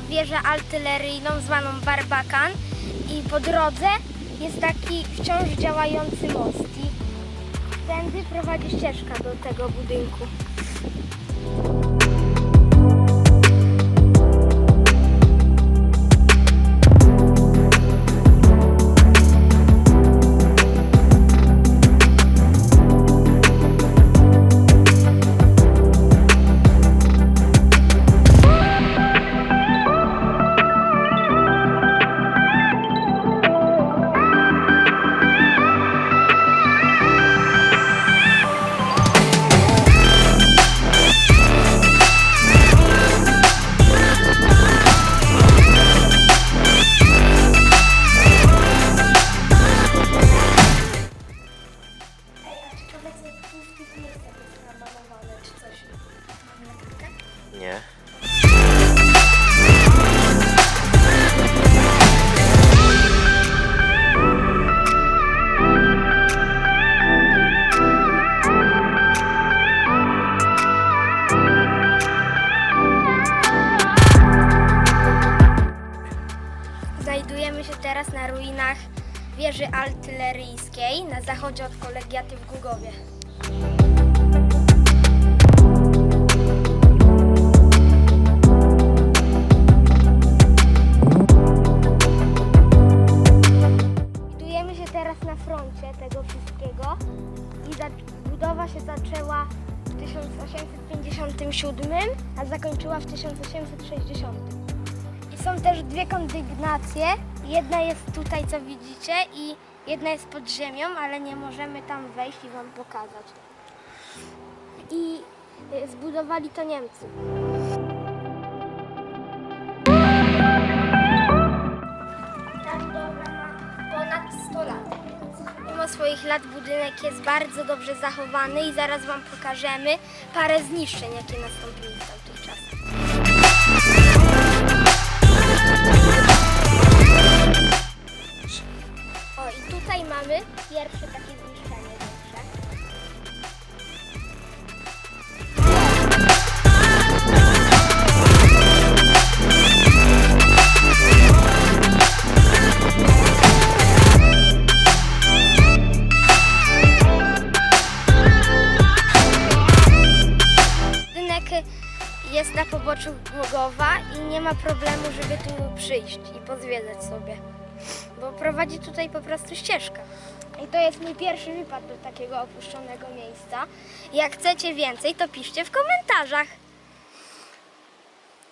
Wieżę artyleryjną zwaną Barbakan i po drodze jest taki wciąż działający most i tędy prowadzi ścieżka do tego budynku. Nie. Znajdujemy się teraz na ruinach wieży artyleryjskiej na zachodzie od kolegiaty w Gługowie. Się zaczęła w 1857, a zakończyła w 1860. I są też dwie kondygnacje. Jedna jest tutaj, co widzicie, i jedna jest pod ziemią, ale nie możemy tam wejść i Wam pokazać. I y, zbudowali to Niemcy. Ta budowla ma ponad 100 lat. Swoich lat budynek jest bardzo dobrze zachowany i zaraz Wam pokażemy parę zniszczeń, jakie nastąpiły w tamtych czasach. Jest na poboczu Głogowa i nie ma problemu, żeby tu przyjść i pozwiedzać sobie, bo prowadzi tutaj po prostu ścieżka. I to jest mój pierwszy wypad do takiego opuszczonego miejsca. Jak chcecie więcej, to piszcie w komentarzach.